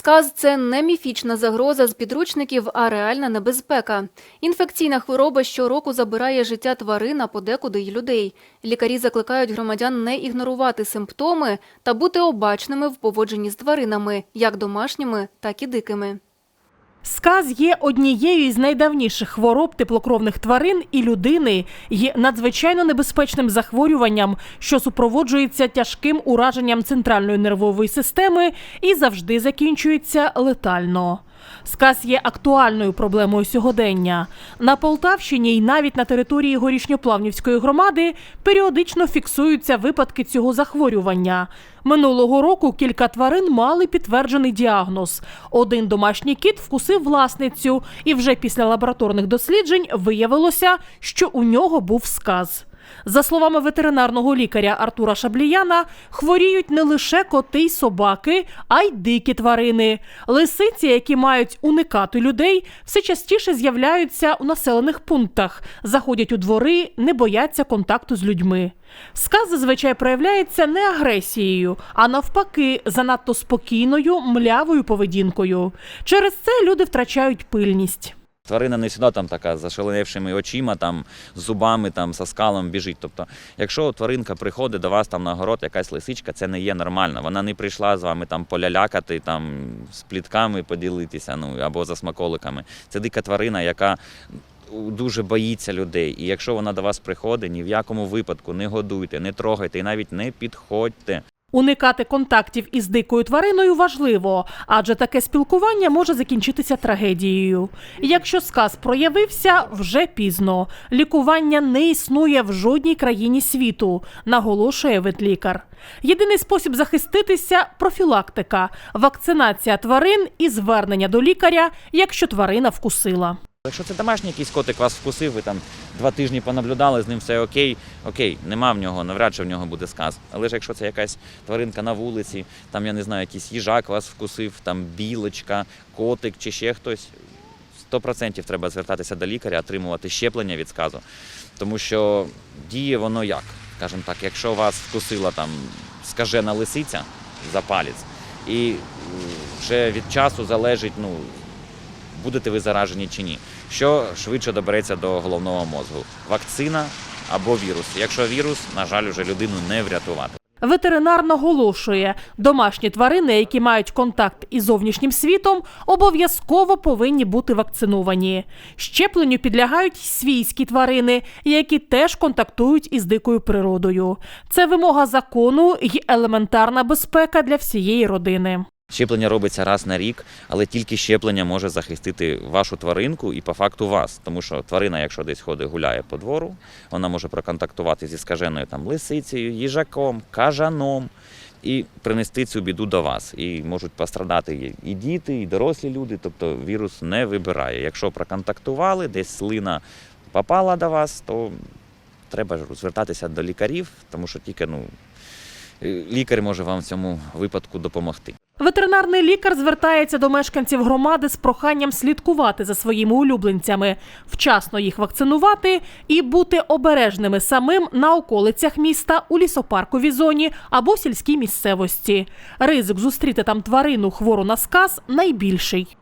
Сказ це не міфічна загроза з підручників, а реальна небезпека. Інфекційна хвороба щороку забирає життя тварин, подекуди й людей. Лікарі закликають громадян не ігнорувати симптоми та бути обачними в поводженні з тваринами, як домашніми, так і дикими. Сказ є однією із найдавніших хвороб теплокровних тварин і людини, є надзвичайно небезпечним захворюванням, що супроводжується тяжким ураженням центральної нервової системи і завжди закінчується летально. Сказ є актуальною проблемою сьогодення. На Полтавщині і навіть на території горішньоплавнівської громади періодично фіксуються випадки цього захворювання. Минулого року кілька тварин мали підтверджений діагноз. Один домашній кіт вкусив власницю, і вже після лабораторних досліджень виявилося, що у нього був сказ. За словами ветеринарного лікаря Артура Шабліяна, хворіють не лише коти й собаки, а й дикі тварини. Лисиці, які мають уникати людей, все частіше з'являються у населених пунктах, заходять у двори, не бояться контакту з людьми. Сказ зазвичай проявляється не агресією, а навпаки, занадто спокійною, млявою поведінкою. Через це люди втрачають пильність. Тварина не сюди там така з зашаленівшими очима, там, зубами, там, со скалом біжить. Тобто, якщо тваринка приходить до вас там на город, якась лисичка, це не є нормально. Вона не прийшла з вами там полялякати, там, з плітками поділитися ну, або за смаколиками. Це дика тварина, яка дуже боїться людей. І якщо вона до вас приходить, ні в якому випадку не годуйте, не трогайте і навіть не підходьте. Уникати контактів із дикою твариною важливо, адже таке спілкування може закінчитися трагедією. Якщо сказ проявився, вже пізно. Лікування не існує в жодній країні світу, наголошує ветлікар. Єдиний спосіб захиститися профілактика, вакцинація тварин і звернення до лікаря, якщо тварина вкусила. Якщо це домашній якийсь котик вас вкусив, ви там два тижні понаблюдали, з ним все окей, окей, нема в нього, навряд чи в нього буде сказ. Але ж якщо це якась тваринка на вулиці, там я не знаю, якийсь їжак вас вкусив, там білочка, котик чи ще хтось, 100% треба звертатися до лікаря, отримувати щеплення від сказу. Тому що діє воно як? Скажімо так, якщо вас вкусила там скажена лисиця за палець, і вже від часу залежить, ну, будете ви заражені чи ні. Що швидше добереться до головного мозку? Вакцина або вірус. Якщо вірус, на жаль, уже людину не врятувати. Ветеринар наголошує, домашні тварини, які мають контакт із зовнішнім світом, обов'язково повинні бути вакциновані. Щепленню підлягають свійські тварини, які теж контактують із дикою природою. Це вимога закону й елементарна безпека для всієї родини. Щеплення робиться раз на рік, але тільки щеплення може захистити вашу тваринку і по факту вас. Тому що тварина, якщо десь ходить, гуляє по двору, вона може проконтактувати зі скаженою там лисицею, їжаком, кажаном і принести цю біду до вас. І можуть пострадати і діти, і дорослі люди. Тобто вірус не вибирає. Якщо проконтактували, десь слина попала до вас, то треба звертатися до лікарів, тому що тільки ну, лікар може вам в цьому випадку допомогти. Ветеринарний лікар звертається до мешканців громади з проханням слідкувати за своїми улюбленцями, вчасно їх вакцинувати і бути обережними самим на околицях міста у лісопарковій зоні або сільській місцевості. Ризик зустріти там тварину хвору на сказ найбільший.